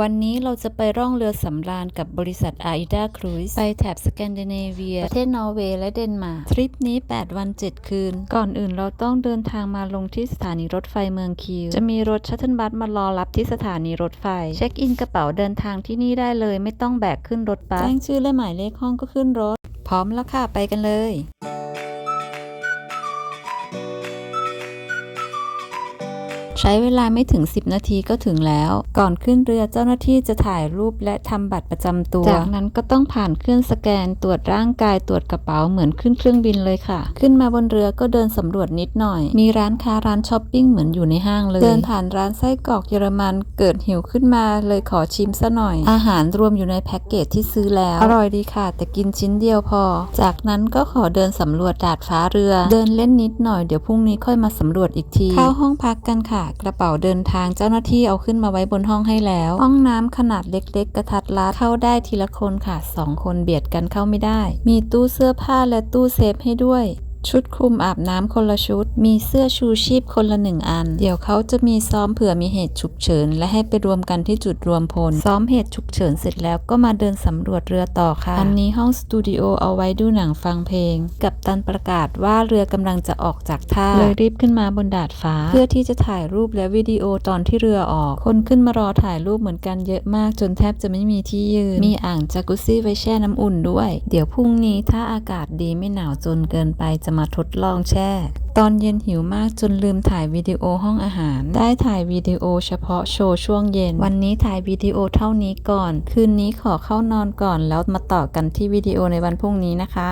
วันนี้เราจะไปร่องเรือสำราญกับบริษัท AIDA Cruise ไปแถบสแกนดิเนเวีย ประเทศนอร์เวย์และเดนมาร์กทริปนี้ 8 วัน 7 คืน ก่อนอื่นเราต้องเดินทางมาลงที่สถานีรถไฟเมืองคิว จะมีรถชัตเทิลบัสมารอรับที่สถานีรถไฟ เช็คอินกระเป๋าเดินทางที่นี่ได้เลย ไม่ต้องแบกขึ้นรถบัสแจ้งชื่อและหมายเลขห้องก็ขึ้นรถ พร้อมแล้วค่ะไปกันเลย ใช้เวลาไม่ถึง 10 นาทีก็ถึงแล้ว ก่อนขึ้นเรือเจ้าหน้าที่จะถ่ายรูปและทำบัตรประจำตัว จากนั้นก็ต้องผ่านเครื่องสแกนตรวจร่างกายตรวจกระเป๋าเหมือนขึ้นเครื่องบินเลยค่ะ ขึ้นมาบนเรือก็เดินสำรวจนิดหน่อย มีร้านค้าร้านช้อปปิ้งเหมือนอยู่ในห้างเลย เดินผ่านร้านไส้กรอกเยอรมันเกิดหิวขึ้นมาเลยขอชิมซะหน่อย อาหารรวมอยู่ในแพ็กเกจที่ซื้อแล้ว อร่อยดีค่ะ แต่กินชิ้นเดียวพอ จากนั้นก็ขอเดินสำรวจดาดฟ้าเรือ เดินเล่นนิดหน่อยเดี๋ยวพรุ่งนี้ค่อยมาสำรวจอีกที เข้าห้องพักกันค่ะกระเป๋าเดินทางเจ้าหน้าที่เอาขึ้นมาไว้บนห้องให้แล้ว ห้องน้ำขนาดเล็ก ๆ กระทัดรัดเข้าได้ทีละคนค่ะสองคนเบียดกันเข้าไม่ได้ มีตู้เสื้อผ้าและตู้เซฟให้ด้วย ชุดคลุมอาบน้ำคนละชุด มีเสื้อชูชีพคนละหนึ่งอัน เดี๋ยวเขาจะมีซ้อมเผื่อมีเหตุฉุกเฉิน และให้ไปรวมกันที่จุดรวมพล ซ้อมเหตุฉุกเฉินเสร็จแล้วก็มาเดินสำรวจเรือต่อค่ะ อันนี้ห้องสตูดิโอเอาไว้ดูหนังฟังเพลง กับตันประกาศว่าเรือกำลังจะออกจากท่าเลยรีบขึ้นมาบนดาดฟ้า เพื่อที่จะถ่ายรูปและวิดีโอตอนที่เรือออก คนขึ้นมารอถ่ายรูปเหมือนกันเยอะมากจนแทบจะไม่มีที่ยืน มีอ่างจากุซซี่ไว้แช่น้ำอุ่นด้วย เดี๋ยวพรุ่งนี้ถ้าอากาศดีไม่หนาวจนเกินไปจะมาทดลองแช่ ตอนเย็นหิวมากจนลืมถ่ายวิดีโอห้องอาหาร ได้ถ่ายวิดีโอเฉพาะโชว์ช่วงเย็น วันนี้ถ่ายวิดีโอเท่านี้ก่อน คืนนี้ขอเข้านอนก่อนแล้วมาต่อกันที่วิดีโอในวันพรุ่งนี้นะคะ